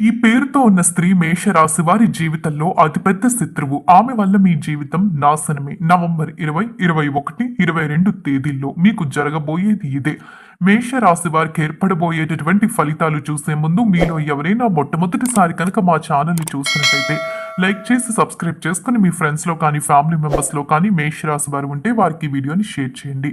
ఈ పేరుతో ఉన్న స్త్రీ మేషరాశి వారి జీవితంలో అతిపెద్ద శత్రువు. ఆమె వల్ల మీ జీవితం నాశనమే. నవంబర్ ఇరవై ఇరవై ఒకటి ఇరవై రెండు తేదీల్లో మీకు జరగబోయేది ఇదే. మేషరాశి వారికి ఏర్పడబోయేటటువంటి ఫలితాలు చూసే ముందు మీలో ఎవరైనా మొట్టమొదటిసారి కనుక మా ఛానల్ని చూసినట్లయితే లైక్ చేసి సబ్స్క్రైబ్ చేసుకుని మీ ఫ్రెండ్స్లో కానీ ఫ్యామిలీ మెంబర్స్లో కానీ మేషరాశి వారు ఉంటే వారికి వీడియోని షేర్ చేయండి.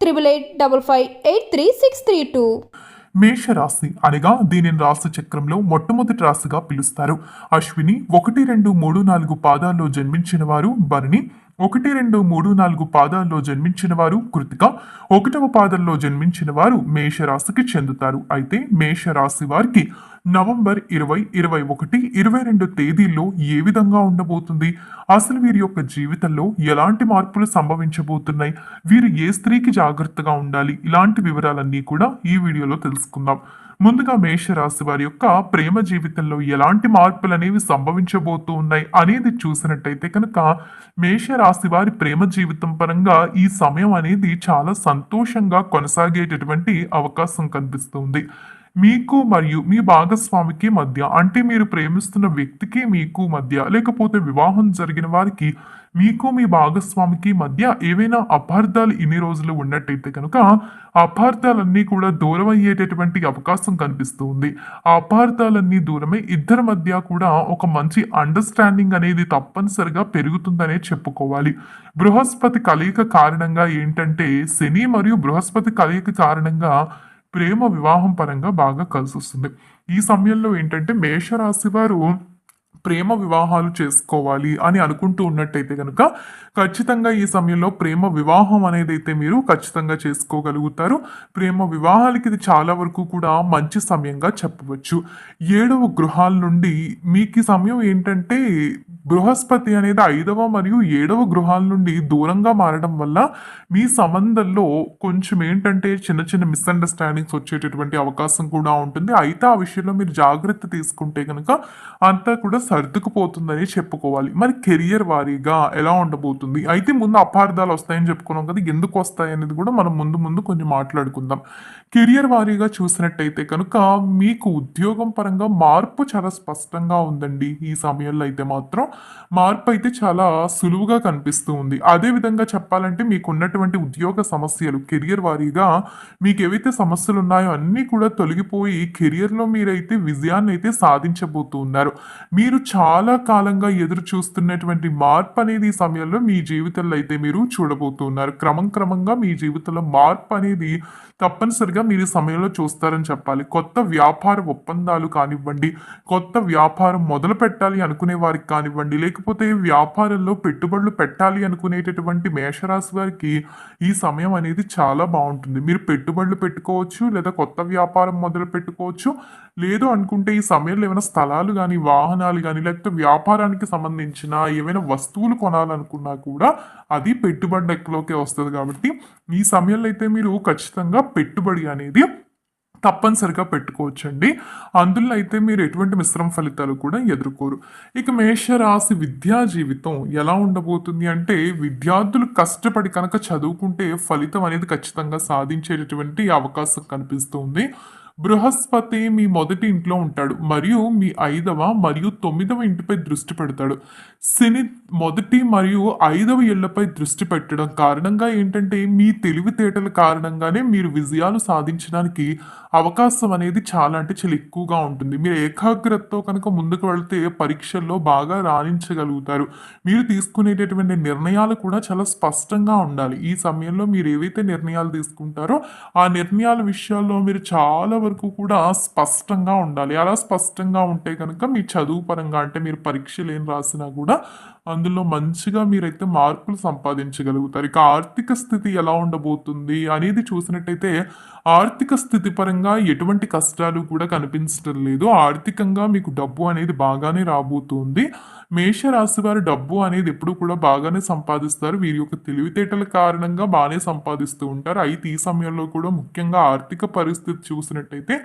triple eight double five eight three six three two మేషరాశి అనగా దీనిని రాశి చక్రంలో మొట్టమొదటి రాశిగా పిలుస్తారు. అశ్విని ఒకటి రెండు మూడు నాలుగు పాదాల్లో జన్మించిన వారు భరణి ఒకటి రెండు మూడు నాలుగు పాదాల్లో జన్మించిన వారు కృతిక ఒకటవ పాదంలో జన్మించిన వారు మేషరాశికి చెందుతారు. అయితే మేషరాశి వారికి నవంబర్ ఇరవై ఇరవై ఒకటి ఇరవై రెండు తేదీల్లో ఏ విధంగా ఉండబోతుంది? అసలు వీరి యొక్క జీవితంలో ఎలాంటి మార్పులు సంభవించబోతున్నాయి? వీరు ఏ స్త్రీకి జాగ్రత్తగా ఉండాలి? ఇలాంటి వివరాలన్నీ కూడా ఈ వీడియోలో తెలుసుకుందాం. ముందుగా మేషరాశి వారి యొక్క ప్రేమ జీవితంలో ఎలాంటి మార్పులు అనేవి సంభవించబోతూ ఉన్నాయి అనేది చూసినట్టయితే కనుక మేషరాశి వారి ప్రేమ జీవితం పరంగా ఈ సమయం అనేది చాలా సంతోషంగా కొనసాగేటటువంటి అవకాశం కనిపిస్తుంది. మీకు మరియు మీ భాగస్వామికి మధ్య అంటే మీరు ప్రేమిస్తున్న వ్యక్తికి మీకు మధ్య లేకపోతే వివాహం జరిగిన వారికి మీకు మీ భాగస్వామికి మధ్య ఏవైనా అపార్థాలు ఇన్ని రోజులు ఉన్నట్టయితే కనుక అపార్థాలన్నీ కూడా దూరం అయ్యేటటువంటి అవకాశం కనిపిస్తుంది ఆ అపార్థాలన్నీ దూరమై ఇద్దరి మధ్య కూడా ఒక మంచి అండర్స్టాండింగ్ అనేది తప్పనిసరిగా పెరుగుతుందనే చెప్పుకోవాలి. బృహస్పతి కలయిక కారణంగా ఏంటంటే శని మరియు బృహస్పతి కలయిక కారణంగా ప్రేమ వివాహం పరంగా బాగా కలిసి వస్తుంది ఈ సమయంలో ఏంటంటే మేషరాశి వారు ప్రేమ వివాహాలు చేసుకోవాలి అని అనుకుంటూ ఉన్నట్టయితే కనుక ఖచ్చితంగా ఈ సమయంలో ప్రేమ వివాహం అనేది అయితే మీరు ఖచ్చితంగా చేసుకోగలుగుతారు. ప్రేమ వివాహాలకి ఇది చాలా వరకు కూడా మంచి సమయంగా చెప్పవచ్చు. ఏడవ గృహాల నుండి మీకు ఈ సమయం ఏంటంటే బృహస్పతి అనేది ఐదవ మరియు ఏడవ గృహాల నుండి దూరంగా మారడం వల్ల మీ సంబంధంలో కొంచెం ఏంటంటే చిన్న చిన్న మిస్అండర్స్టాండింగ్స్ వచ్చేటటువంటి అవకాశం కూడా ఉంటుంది. అయితే ఆ విషయంలో మీరు జాగ్రత్త తీసుకుంటే కనుక అంతా కూడా సర్దుకుపోతుందని చెప్పుకోవాలి. మరి కెరియర్ వారీగా ఎలా ఉండబోతుంది? అయితే ముందు అపార్థాలు వస్తాయని చెప్పుకున్నాం కదా ఎందుకు వస్తాయి అనేది కూడా మనం ముందు ముందు కొంచెం మాట్లాడుకుందాం. కెరియర్ వారీగా చూసినట్టయితే కనుక మీకు ఉద్యోగం పరంగా మార్పు చాలా స్పష్టంగా ఉందండి ఈ సమయంలో అయితే మాత్రం. మార్పు అయితే చాలా సులువుగా కనిపిస్తూ ఉంది. అదే విధంగా చెప్పాలంటే మీకున్నటువంటి ఉద్యోగ సమస్యలు కెరియర్ వారీగా మీకు ఏవైతే సమస్యలు ఉన్నాయో అన్నీ కూడా తొలగిపోయి కెరియర్లో మీరైతే విజయాన్ని అయితే సాధించబోతూ ఉన్నారు. మీరు చాలా కాలంగా ఎదురు చూస్తున్నటువంటి మార్పు అనేది ఈ సమయంలో మీ జీవితంలో అయితే మీరు చూడబోతున్నారు క్రమం క్రమంగా మీ జీవితంలో మార్పు అనేది తప్పనిసరిగా మీరు ఈ సమయంలో చూస్తారని చెప్పాలి. కొత్త వ్యాపార ఒప్పందాలు కానివ్వండి కొత్త వ్యాపారం మొదలు పెట్టాలి అనుకునే వారికి కానివ్వండి లేకపోతే వ్యాపారంలో పెట్టుబడులు పెట్టాలి అనుకునేటటువంటి మేషరాశి వారికి ఈ సమయం అనేది చాలా బాగుంటుంది. మీరు పెట్టుబడులు పెట్టుకోవచ్చు లేదా కొత్త వ్యాపారం మొదలు పెట్టుకోవచ్చు. లేదు అనుకుంటే ఈ సమయంలో ఏమైనా స్థలాలు కానీ వాహనాలు కానీ లేకపోతే వ్యాపారానికి సంబంధించిన ఏమైనా వస్తువులు కొనాలనుకున్నా కూడా అది పెట్టుబడి లెక్కలోకే వస్తుంది కాబట్టి ఈ సమయంలో అయితే మీరు ఖచ్చితంగా పెట్టుబడి అనేది తప్పనిసరిగా పెట్టుకోవచ్చండి. అందులో అయితే మీరు ఎటువంటి మిశ్రమ ఫలితాలు కూడా ఎదుర్కోరు. ఇక మేషరాశి విద్యా జీవితం ఎలా ఉండబోతుంది అంటే విద్యార్థులు కష్టపడి కనుక చదువుకుంటే ఫలితం అనేది ఖచ్చితంగా సాధించేటటువంటి అవకాశం కనిపిస్తుంది. బృహస్పతి మీ మొదటి ఇంట్లో ఉంటాడు మరియు మీ ఐదవ మరియు తొమ్మిదవ ఇంటిపై దృష్టి పెడతాడు. శని మొదటి మరియు ఐదవ ఇళ్ళపై దృష్టి పెట్టడం కారణంగా ఏంటంటే మీ తెలివితేటల కారణంగానే మీరు విజయాలు సాధించడానికి అవకాశం అనేది చాలా అంటే చాలా ఎక్కువగా ఉంటుంది. మీరు ఏకాగ్రతతో కనుక ముందుకు వెళితే పరీక్షల్లో బాగా రాణించగలుగుతారు. మీరు తీసుకునేటటువంటి నిర్ణయాలు కూడా చాలా స్పష్టంగా ఉండాలి. ఈ సమయంలో మీరు ఏవైతే నిర్ణయాలు తీసుకుంటారో ఆ నిర్ణయాల విషయాల్లో మీరు చాలా వరకు కూడా స్పష్టంగా ఉండాలి. అలా స్పష్టంగా ఉంటే కనుక మీ చదువు పరంగా అంటే మీరు పరీక్షలు ఏం రాసినా కూడా అందులో మంచిగా మీరైతే మార్కులు సంపాదించగలుగుతారు. ఇక ఆర్థిక స్థితి ఎలా ఉండబోతుంది అనేది చూసినట్టయితే ఆర్థిక స్థితి పరంగా ఎటువంటి కష్టాలు కూడా కనిపించడం లేదు. ఆర్థికంగా మీకు డబ్బు అనేది బాగానే రాబోతుంది. మేషరాశి వారు డబ్బు అనేది ఎప్పుడు కూడా బాగానే సంపాదిస్తారు. వీరి యొక్క తెలివితేటల కారణంగా బాగానే సంపాదిస్తూ ఉంటారు. అయితే ఈ సమయంలో కూడా ముఖ్యంగా ఆర్థిక పరిస్థితి చూసినట్టు చూసినట్టయితే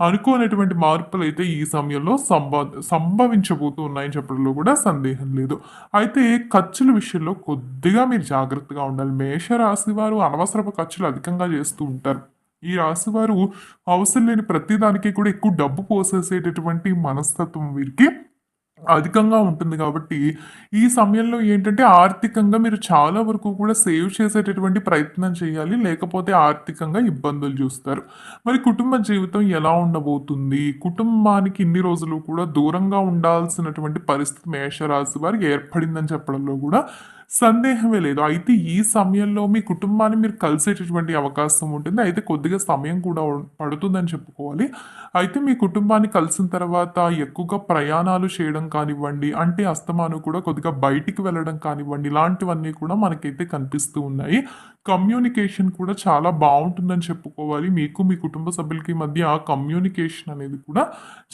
అనుకోనటువంటి మార్పులు అయితే ఈ సమయంలో సంభ సంభవించబోతూ ఉన్నాయని చెప్పడంలో కూడా సందేహం లేదు. అయితే ఖర్చుల విషయంలో కొద్దిగా మీరు జాగ్రత్తగా ఉండాలి. మేషరాశి వారు అనవసరపు ఖర్చులు అధికంగా చేస్తూ ఉంటారు. ఈ రాశి వారు అవసరం లేని ప్రతిదానికి కూడా ఎక్కువ డబ్బు పోసేసేటటువంటి మనస్తత్వం వీరికి అధికంగా ఉంటుంది కాబట్టి ఈ సమయంలో ఏంటంటే ఆర్థికంగా మీరు చాలా వరకు కూడా సేవ్ చేసేటటువంటి ప్రయత్నం చేయాలి లేకపోతే ఆర్థికంగా ఇబ్బందులు చూస్తారు. మరి కుటుంబ జీవితం ఎలా ఉండబోతుంది? కుటుంబానికి ఇన్ని రోజులు కూడా దూరంగా ఉండాల్సినటువంటి పరిస్థితి మేషరాశి వారికి ఏర్పడిందని చెప్పడంలో కూడా సందేహమే లేదు. అయితే ఈ సమయంలో మీ కుటుంబాన్ని మీరు కలిసేటటువంటి అవకాశం ఉంటుంది. అయితే కొద్దిగా సమయం కూడా పడుతుందని చెప్పుకోవాలి. అయితే మీ కుటుంబాన్ని కలిసిన తర్వాత ఎక్కువగా ప్రయాణాలు చేయడం కానివ్వండి అంటే అస్తమాను కూడా కొద్దిగా బయటికి వెళ్ళడం కానివ్వండి ఇలాంటివన్నీ కూడా మనకైతే కనిపిస్తూ ఉన్నాయి. కమ్యూనికేషన్ కూడా చాలా బాగుంటుందని చెప్పుకోవాలి. మీకు మీ కుటుంబ సభ్యులకి మధ్య కమ్యూనికేషన్ అనేది కూడా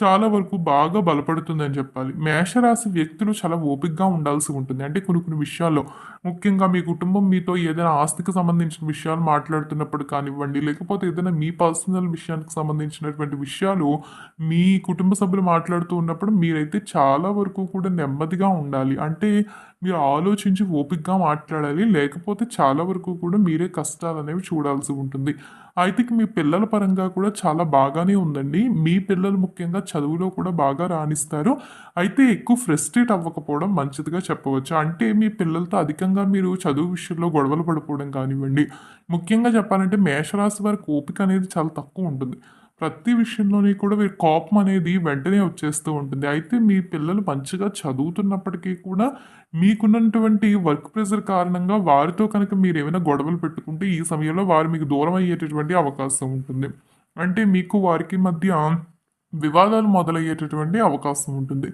చాలా వరకు బాగా బలపడుతుందని చెప్పాలి. మేషరాశి వ్యక్తులు చాలా ఓపికగా ఉండాల్సి ఉంటుంది. అంటే కొన్ని కొన్ని విషయాల్లో ముఖ్యంగా మీ కుటుంబం మీతో ఏదైనా ఆస్తికి సంబంధించిన విషయాలు మాట్లాడుతున్నప్పుడు కానివ్వండి లేకపోతే ఏదైనా మీ పర్సనల్ విషయానికి సంబంధించినటువంటి విషయాలు మీ కుటుంబ సభ్యులు మాట్లాడుతూ ఉన్నప్పుడు మీరైతే చాలా వరకు కూడా నెమ్మదిగా ఉండాలి. అంటే మీరు ఆలోచించి ఓపికగా మాట్లాడాలి లేకపోతే చాలా వరకు కూడా మీరే కష్టాలు అనేవి చూడాల్సి ఉంటుంది. అయితే మీ పిల్లల పరంగా కూడా చాలా బాగానే ఉందండి. మీ పిల్లలు ముఖ్యంగా చదువులో కూడా బాగా రాణిస్తారు. అయితే ఎక్కువ ఫ్రస్ట్రేట్ అవ్వకపోవడం మంచిదిగా చెప్పవచ్చు. అంటే మీ పిల్లలతో అధికంగా మీరు చదువు విషయంలో గొడవలు పడిపోవడం కానివ్వండి. ముఖ్యంగా చెప్పాలంటే మేషరాశి వారికి ఓపిక అనేది చాలా తక్కువ ఉంటుంది. ప్రతి విషయంలోని కూడా వీరి కోపం అనేది వెంటనే వచ్చేస్తూ ఉంటుంది. అయితే మీ పిల్లలు మంచిగా చదువుతున్నప్పటికీ కూడా మీకున్నటువంటి వర్క్ ప్రెషర్ కారణంగా వారితో కనుక మీరు ఏమైనా గొడవలు పెట్టుకుంటే ఈ సమయంలో వారు మీకు దూరం అయ్యేటటువంటి అవకాశం ఉంటుంది. అంటే మీకు వారికి మధ్య వివాదాలు మొదలయ్యేటటువంటి అవకాశం ఉంటుంది.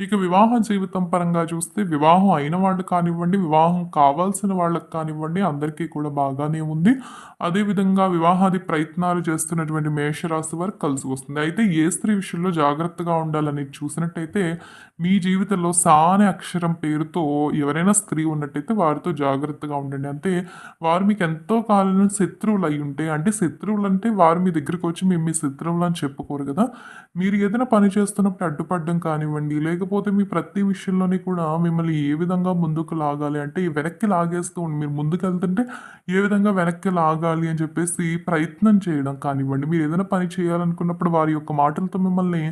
ఇక వివాహ జీవితం పరంగా చూస్తే వివాహం అయిన వాళ్ళు కానివ్వండి వివాహం కావాల్సిన వాళ్ళకి కానివ్వండి అందరికీ కూడా బాగానే ఉంది. అదేవిధంగా వివాహాది ప్రయత్నాలు చేస్తున్నటువంటి మేషరాశి వారికి కలిసి వస్తుంది. అయితే ఏ స్త్రీ విషయంలో జాగ్రత్తగా ఉండాలని చూసినట్టయితే మీ జీవితంలో సానే అక్షరం పేరుతో ఎవరైనా స్త్రీ ఉన్నట్టయితే వారితో జాగ్రత్తగా ఉండండి. అంటే వారు మీకు ఎంతో కాలం శత్రువులు అయి ఉంటే అంటే శత్రువులు అంటే వారు మీ దగ్గరికి వచ్చి మేము మీ శత్రువులు అని చెప్పుకోరు కదా. మీరు ఏదైనా పని చేస్తున్నప్పుడు అడ్డుపడడం కానివ్వండి లేకపోతే మీ ప్రతి విషయంలోని కూడా మిమ్మల్ని ఏ విధంగా ముందుకు లాగాలి అంటే వెనక్కి లాగేస్తూ ఉండి మీరు ముందుకు వెళ్తుంటే ఏ విధంగా వెనక్కి లాగాలి అని చెప్పేసి ప్రయత్నం చేయడం కానివ్వండి. మీరు ఏదైనా పని చేయాలనుకున్నప్పుడు వారి యొక్క మాటలతో మిమ్మల్ని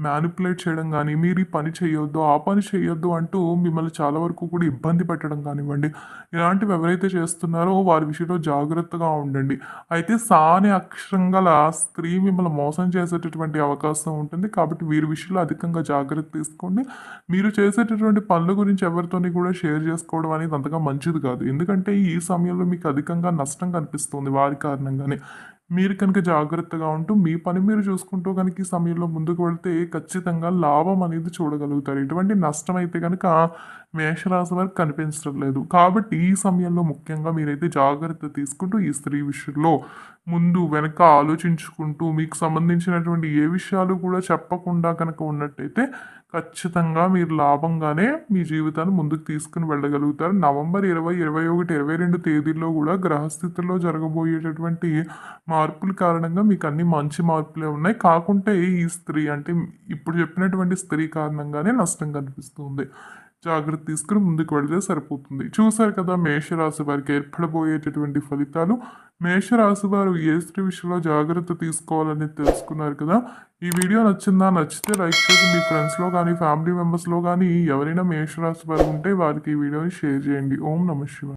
మ్యానిపులేట్ చేయడం కానీ మీరు ఈ పని చేయొద్దు ఆ పని చేయొద్దు అంటూ మిమ్మల్ని చాలా వరకు కూడా ఇబ్బంది పెట్టడం కానివ్వండి. ఇలాంటివి ఎవరైతే చేస్తున్నారో వారి విషయంలో జాగ్రత్తగా ఉండండి. అయితే సానే అక్షరం గల స్త్రీ మిమ్మల్ని మోసం చేసేటటువంటి అవకాశం ఉంటుంది. కాబట్టి వీరి విషయంలో అధికంగా జాగ్రత్త తీసుకోండి. మీరు చేసేటటువంటి పనుల గురించి ఎవరితోని కూడా షేర్ చేసుకోవడం అనేది అంతగా మంచిది కాదు. ఎందుకంటే ఈ సమయంలో మీకు అధికంగా నష్టం కనిపిస్తుంది. వారి కారణంగానే. మీరు కనుక జాగ్రత్తగా ఉంటూ మీ పని మీరు చూసుకుంటూ కనుక ఈ సమయంలో ముందుకు వెళ్తే ఖచ్చితంగా లాభం అనేది చూడగలుగుతారు. ఎటువంటి నష్టం అయితే కనుక మేషరాశి వారికి కనిపించడం లేదు. కాబట్టి ఈ సమయంలో ముఖ్యంగా మీరైతే జాగ్రత్త తీసుకుంటూ ఈ స్త్రీ విషయంలో ముందు వెనక ఆలోచించుకుంటూ మీకు సంబంధించినటువంటి ఏ విషయాలు కూడా చెప్పకుండా కనుక ఉన్నట్టయితే ఖచ్చితంగా మీరు లాభంగానే మీ జీవితాన్ని ముందుకు తీసుకుని వెళ్ళగలుగుతారు. నవంబర్ ఇరవై ఇరవై ఒకటి ఇరవై రెండు తేదీల్లో కూడా గ్రహస్థితుల్లో జరగబోయేటటువంటి మార్పుల కారణంగా మీకు అన్ని మంచి మార్పులే ఉన్నాయి. కాకుంటే ఈ స్త్రీ అంటే ఇప్పుడు చెప్పినటువంటి స్త్రీ కారణంగానే నష్టం కనిపిస్తుంది. జాగ్రత్త తీసుకుని ముందుకు వెళితే సరిపోతుంది. చూసారు కదా మేషరాశి వారికి ఏర్పడబోయేటటువంటి ఫలితాలు. మేషరాశి వారు ఏ స్త్రీ విషయంలో జాగ్రత్త తీసుకోవాలని తెలుసుకున్నారు కదా? ఈ వీడియో నచ్చిందా? నచ్చితే లైక్ చేసి మీ ఫ్రెండ్స్లో కానీ ఫ్యామిలీ మెంబర్స్లో కానీ ఎవరైనా మేషరాశి వారు ఉంటే వారికి ఈ వీడియోని షేర్ చేయండి. ఓం నమ శివ